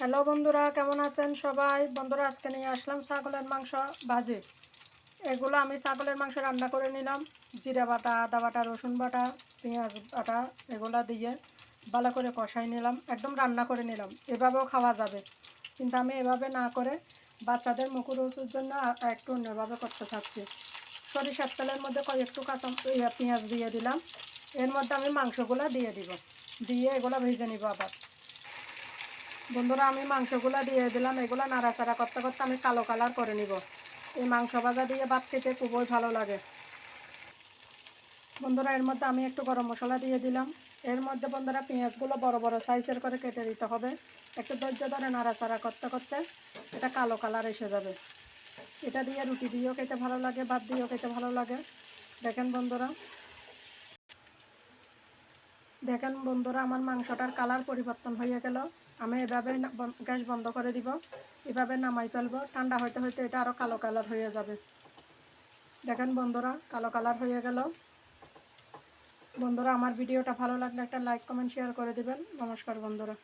Hello বন্ধুরা কেমন আছেন সবাই? বন্ধুরা আজকে নিয়ে আসলাম ছাগলের মাংস ভাজি এগুলো আমি ছাগলের মাংস রান্না করে নিলাম। জিরা বাটা আদা বাটা রসুন বাটা পেঁয়াজ বাটা এগুলো দিয়ে ভালো করে কষাই নিলাম। একদম রান্না করে নিলাম। এভাবেও খাওয়া যাবে। কিন্তু আমি এভাবে না করে বাচ্চাদের মুখরোচের জন্য একটু অন্যভাবে করতে চাচ্ছি সরিষার তেলের মধ্যে কয়েকটু কাঁচা ইয়া, পেঁয়াজ দিয়ে দিলাম। এর মধ্যে আমি মাংসগুলো দিয়ে দিব। দিয়ে এগুলো ভেজে নিব আবার। বন্ধুরা, আমি মাংসগুলো দিয়ে দিলাম। এগুলো নাড়াচাড়া করতে করতে আমি কালো কালার করে নিব। এই মাংস ভাজা দিয়ে ভাত খেতে খুবই ভালো লাগে। বন্ধুরা, এর মধ্যে আমি একটু গরম মশলা দিয়ে দিলাম। এর মধ্যে বন্ধুরা, পেঁয়াজগুলো বড় বড় সাইজের করে কেটে দিতে হবে। একটু ধৈর্য ধরে নাড়াচাড়া করতে করতে এটা কালো কালার এসে যাবে। এটা দিয়ে রুটি দিয়েও খেতে ভালো লাগে, ভাত দিয়েও খেতে ভালো লাগে। দেখেন বন্ধুরা দেখেন বন্ধুরা, আমার মাংসটার কালার পরিবর্তন হয়ে গেল। আমি এভাবে গ্যাস বন্ধ করে দিব। এভাবে নামাই ফেলব। ঠান্ডা হইতে হইতে এটা আরও কালো কালার হয়ে যাবে। দেখেন বন্ধুরা, কালো কালার হয়ে গেল। বন্ধুরা, আমার ভিডিওটা ভালো লাগলে একটা লাইক, কমেন্ট, শেয়ার করে দিবেন। নমস্কার বন্ধুরা।